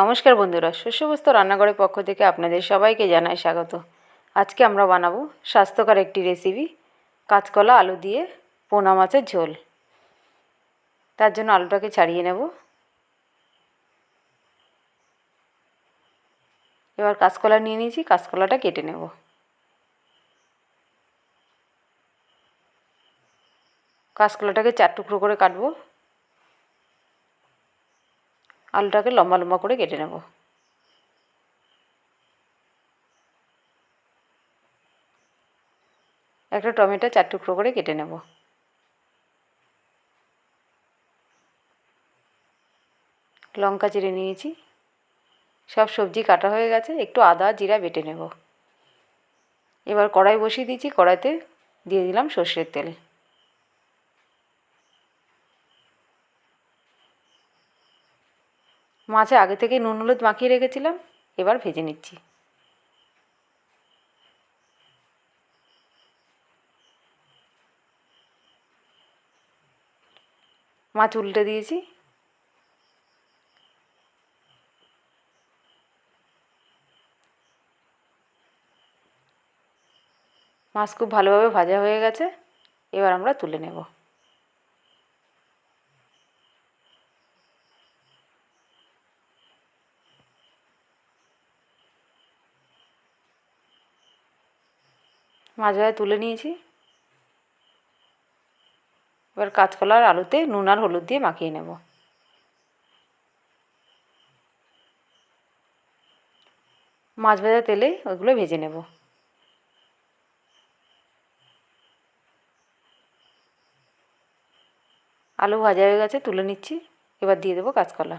নমস্কার বন্ধুরা শস্যবস্ত রান্নাঘরের পক্ষ থেকে আপনাদের সবাইকে জানাই স্বাগত। আজকে আমরা বানাবো স্বাস্থ্যকর একটি রেসিপি কাঁচকলা, আলু দিয়ে পোনা মাছের ঝোল। তার জন্য আলুটাকে ছাড়িয়ে নেব। এবার কাঁচকলা নিয়ে নিয়েছি, কাঁচকলাটা কেটে নেব। কাঁচকলাটাকে চার টুকরো করে কাটবো। আলুটাকে লম্বা লম্বা করে কেটে নেব। একটা টমেটো চার টুকরো করে কেটে নেব। লঙ্কা চিড়ে নিয়েছি। সব সবজি কাটা হয়ে গেছে, একটু আদা জিরা বেটে নেব। এবার কড়াই বসিয়ে দিয়েছি, কড়াইতে দিয়ে দিলাম সর্ষের তেল। মাছে আগে থেকে নুন হলুদ মাখিয়ে রেখেছিলাম, এবার ভেজে নিচ্ছি। মাছ উল্টে দিয়েছি। মাছ খুব ভালোভাবে ভাজা হয়ে গেছে, এবার আমরা তুলে নেব। ভাজা তুলে নিয়েছি। এবার কাঁচকলা আর আলুতে নুন আর হলুদ দিয়ে মাখিয়ে নেব। মাছ ভাজা তেলে ওইগুলো ভেজে নেব। আলু ভাজা হয়ে গেছে, তুলে নিচ্ছি। এবার দিয়ে দেবো কাঁচকলা।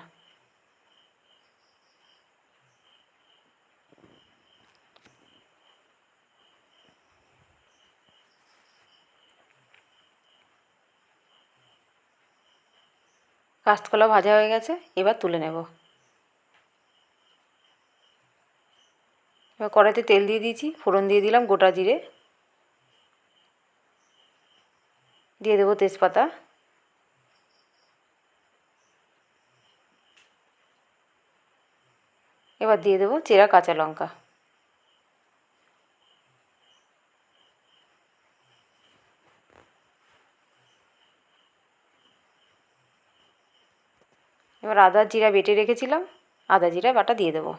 কাঁচকলা ভাজা হয়ে গেছে, এবার তুলে নেব। এবার কড়াইতে তেল দিয়ে দিয়েছি, ফোড়ন দিয়ে দিলাম গোটা জিরে। দিয়ে দেবো তেজপাতা। এবার দিয়ে দেবো চেরা কাঁচা লঙ্কা। এবার আদা জিরা বেটে রেখেছিলাম, আদা জিরা বাটা দিয়ে দেবো।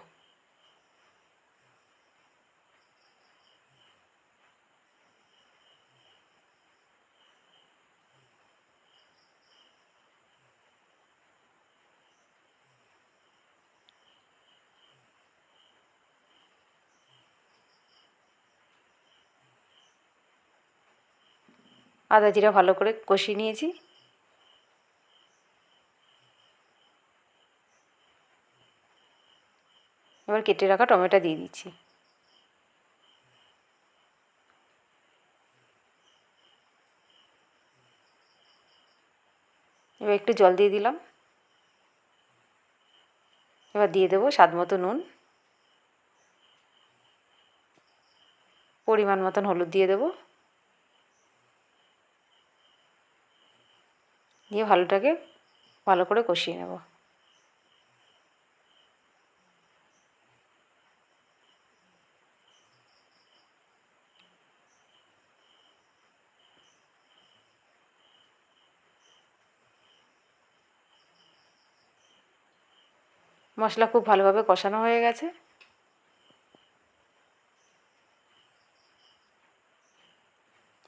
আদা জিরা ভালো করে কষিয়ে নিয়েছি। এবার কেটে রাখা টমেটো দিয়ে দিচ্ছি। এবার একটু জল দিয়ে দিলাম। এবার দিয়ে দেবো স্বাদ মতো নুন। পরিমাণ মতন হলুদ দিয়ে দেবো। দিয়ে ভালোটাকে ভালো করে কষিয়ে নেব। মশলা খুব ভালোভাবে কষানো হয়ে গেছে।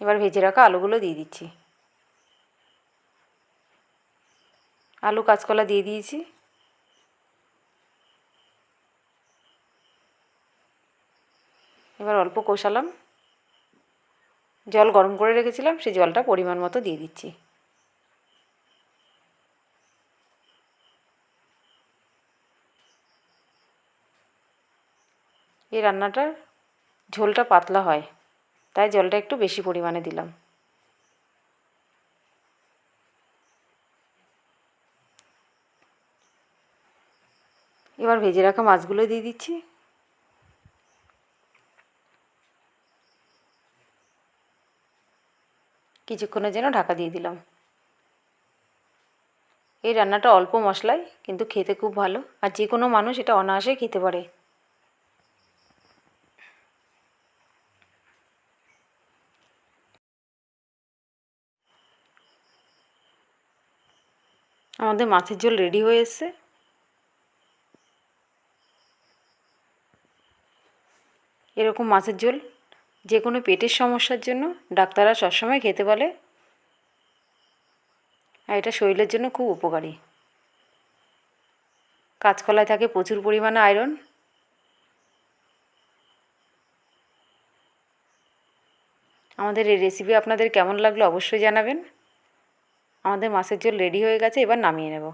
এবার ভেজে রাখা আলুগুলো দিয়ে দিচ্ছি। আলু কাঁচকলা দিয়ে দিয়েছি। এবার অল্প কষালাম। জল গরম করে রেখেছিলাম, সেই জলটা পরিমাণ মতো দিয়ে দিচ্ছি। এই রান্নাটার ঝোলটা পাতলা হয়, তাই জলটা একটু বেশি পরিমাণে দিলাম। এবার ভেজে রাখা মাছগুলো দিয়ে দিচ্ছি। কিছুক্ষণের জন্য ঢাকা দিয়ে দিলাম। এই রান্নাটা অল্প মশলায়, কিন্তু খেতে খুব ভালো, আর যে কোনো মানুষ এটা অনায়াসে খেতে পারে। আমাদের মাছের ঝোল রেডি হয়ে এসছে। এরকম মাছের ঝোল যে কোনো পেটের সমস্যার জন্য ডাক্তাররা সবসময় খেতে বলে। আর এটা শরীরের জন্য খুব উপকারী। কাঁচকলায় থাকে প্রচুর পরিমাণে আয়রন আমাদের এই রেসিপি আপনাদের কেমন লাগল অবশ্যই জানাবেন। আমাদের মাছের ঝোল রেডি হয়ে গেছে এবার নামিয়ে নেব।